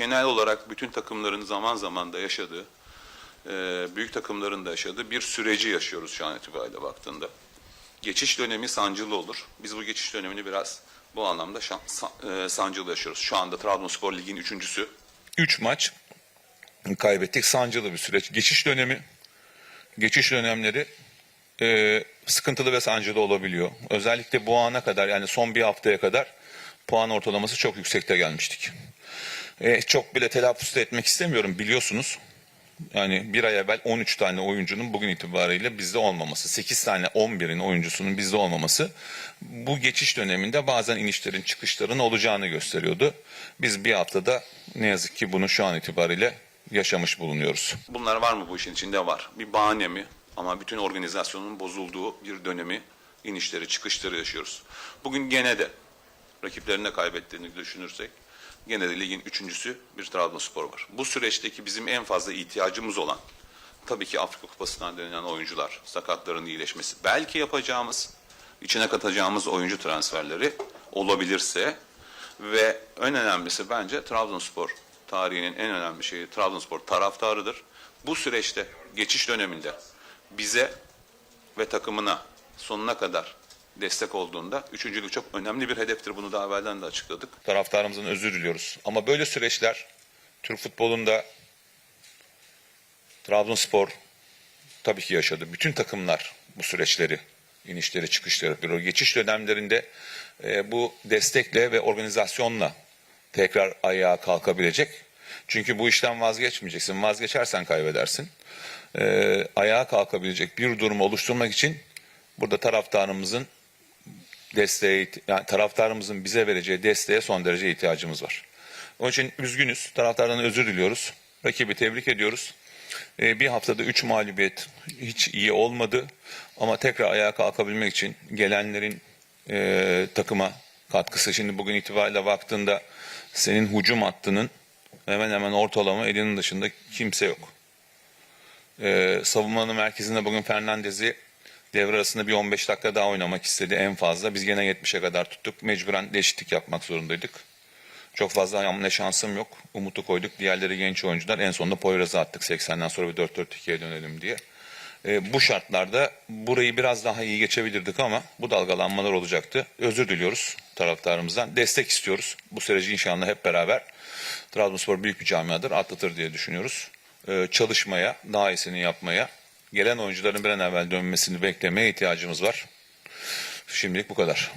genel olarak bütün takımların zaman zaman da yaşadığı, e, büyük takımların da yaşadığı bir süreci yaşıyoruz şu an itibariyle baktığında. Geçiş dönemi sancılı olur. Biz bu geçiş dönemini biraz bu anlamda şan- e, sancılı yaşıyoruz. Şu anda Trabzonspor Lig'in üçüncüsü. 3 maç kaybettik. Sancılı bir süreç. Geçiş dönemi, geçiş dönemleri e, sıkıntılı ve sancılı olabiliyor. Özellikle bu ana kadar yani son bir haftaya kadar puan ortalaması çok yüksekte gelmiştik. E, çok bile telaffuz etmek istemiyorum biliyorsunuz. Yani bir ay evvel 13 tane oyuncunun bugün itibariyle bizde olmaması, 8 tane 11'in oyuncusunun bizde olmaması bu geçiş döneminde bazen inişlerin çıkışların olacağını gösteriyordu. Biz bir haftada ne yazık ki bunu şu an itibariyle yaşamış bulunuyoruz. Bunlar var mı bu işin içinde? Var. Bir bahane mi? Ama bütün organizasyonun bozulduğu bir dönemi, inişleri, çıkışları yaşıyoruz. Bugün gene de rakiplerine kaybettiğini düşünürsek gene de ligin üçüncüsü bir Trabzonspor var. Bu süreçteki bizim en fazla ihtiyacımız olan tabii ki Afrika Kupası'ndan dönülen oyuncular, sakatların iyileşmesi, belki yapacağımız, içine katacağımız oyuncu transferleri olabilirse ve en önemlisi bence Trabzonspor tarihinin en önemli şeyi Trabzonspor taraftarıdır. Bu süreçte geçiş döneminde bize ve takımına sonuna kadar destek olduğunda üçüncülük çok önemli bir hedeftir. Bunu daha evvelden de açıkladık. Taraftarımızdan özür diliyoruz. Ama böyle süreçler Türk futbolunda Trabzonspor tabii ki yaşadı. Bütün takımlar bu süreçleri, inişleri, çıkışları, geçiş dönemlerinde e, bu destekle ve organizasyonla tekrar ayağa kalkabilecek. Çünkü bu işten vazgeçmeyeceksin. Vazgeçersen kaybedersin. E, ayağa kalkabilecek bir durum oluşturmak için burada taraftarımızın desteğe, yani taraftarımızın bize vereceği desteğe son derece ihtiyacımız var. Onun için üzgünüz. Taraftardan özür diliyoruz. Rakibi tebrik ediyoruz. Ee, bir haftada 3 mağlubiyet hiç iyi olmadı. Ama tekrar ayağa kalkabilmek için gelenlerin e, takıma katkısı. Şimdi bugün itibariyle baktığında senin hücum hattının hemen hemen ortalama elinin dışında kimse yok. Ee, savunmanın merkezinde bugün Fernandez'i devre arasında bir 15 dakika daha oynamak istedi en fazla. Biz gene 70'e kadar tuttuk. Mecburen değişiklik yapmak zorundaydık. Çok fazla hamle şansım yok. Umut'u koyduk. Diğerleri genç oyuncular. En sonunda Poyraz'ı attık 80'den sonra bir 4-4-2'ye dönelim diye. Ee, bu şartlarda burayı biraz daha iyi geçebilirdik ama bu dalgalanmalar olacaktı. Özür diliyoruz taraftarımızdan. Destek istiyoruz. Bu süreci inşallah hep beraber Trabzonspor büyük bir camiadır. Atlatır diye düşünüyoruz. Ee, çalışmaya, daha iyisini yapmaya, gelen oyuncuların bir an evvel dönmesini beklemeye ihtiyacımız var. Şimdilik bu kadar.